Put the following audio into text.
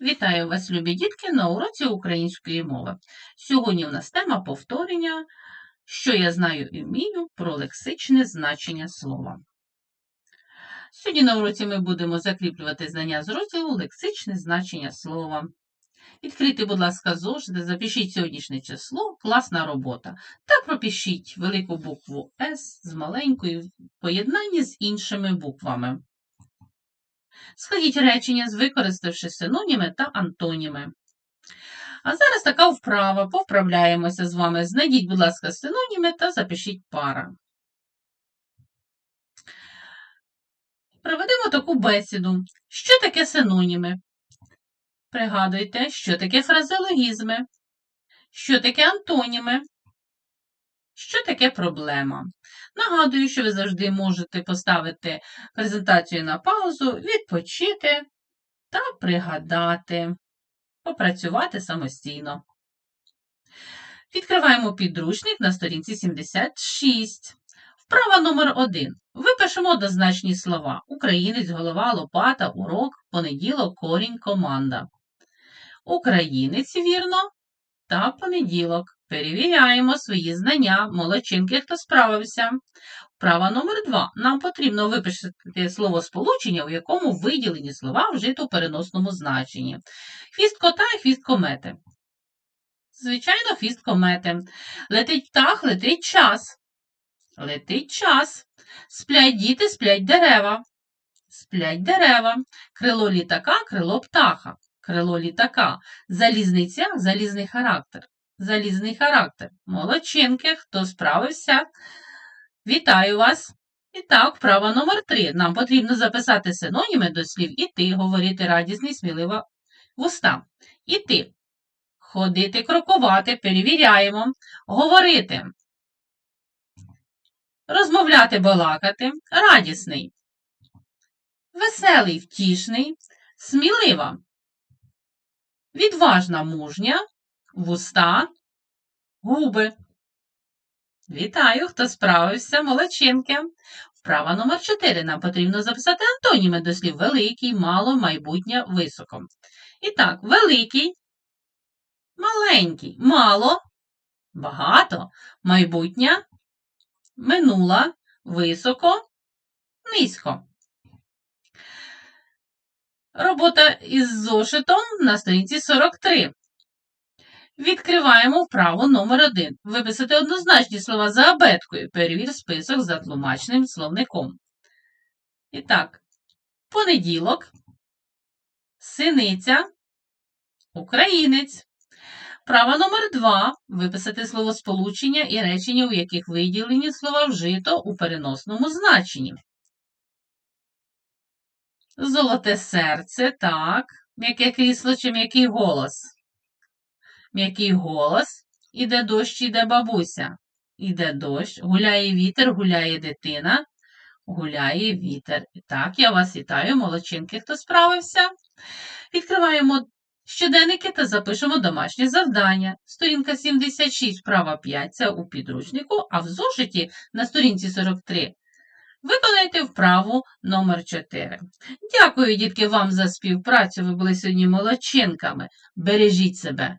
Вітаю вас, любі дітки, на уроці української мови. Сьогодні у нас тема повторення, що я знаю і вмію про лексичне значення слова. Сьогодні на уроці ми будемо закріплювати знання з розділу лексичне значення слова. Відкрийте, будь ласка, зошити, запишіть сьогоднішнє число, класна робота. Та пропишіть велику букву С з маленькою в поєднанні з іншими буквами. Складіть речення, використавши синоніми та антоніми. А зараз така вправа. Повправляємося з вами. Знайдіть, будь ласка, синоніми та запишіть пара. Проведемо таку бесіду. Що таке синоніми? Пригадуйте, що таке фразеологізми, що таке антоніми, що таке проблема. Нагадую, що ви завжди можете поставити презентацію на паузу, відпочити та пригадати, попрацювати самостійно. Відкриваємо підручник на сторінці 76. Вправа номер 1. Випишемо однозначні слова. Українець, голова, лопата, урок, понеділок, корінь, команда. Українець, вірно, та понеділок. Перевіряємо свої знання, молодчинки, хто справився. Вправа номер 2. Нам потрібно виписати словосполучення, у якому виділені слова вжито у переносному значенні. Хвіст кота і хвіст комети. Звичайно, хвіст комети. Летить птах, летить час. Летить час. Сплять діти, сплять дерева. Сплять дерева. Крило літака, крило птаха. Крило літака. Залізниця, залізний характер. Залізний характер. Молодчинки, хто справився? Вітаю вас! І так, вправа номер 3. Нам потрібно записати синоніми до слів іти, говорити радісний, смілива вуста. Іти. Ходити, крокувати, перевіряємо. Говорити. Розмовляти, балакати. Радісний. Веселий, втішний, смілива. Відважна, мужня, вуста, губи. Вітаю, хто справився, молодчинки. Вправа номер 4. Нам потрібно записати антоніми до слів великий, мало, майбутнє, високо. І так, великий, маленький, мало, багато, майбутнє, минула, високо, низько. Робота із зошитом на сторінці 43. Відкриваємо вправу номер 1 Виписати однозначні слова за абеткою. Перевір список за тлумачним словником. І так, понеділок, синиця, українець. Права номер 2 Виписати словосполучення і речення, у яких виділені слова вжито у переносному значенні. Золоте серце, так. М'яке крісло чи м'який голос. М'який голос. Іде дощ, іде бабуся. Іде дощ, гуляє вітер, гуляє дитина, гуляє вітер. Так, я вас вітаю, молодчинки, хто справився. Відкриваємо щоденники та запишемо домашнє завдання. Сторінка 76, права 5, це у підручнику, а в зошиті на сторінці 43 Виконайте вправу номер 4 Дякую, дітки, вам за співпрацю. Ви були сьогодні молодчинками. Бережіть себе.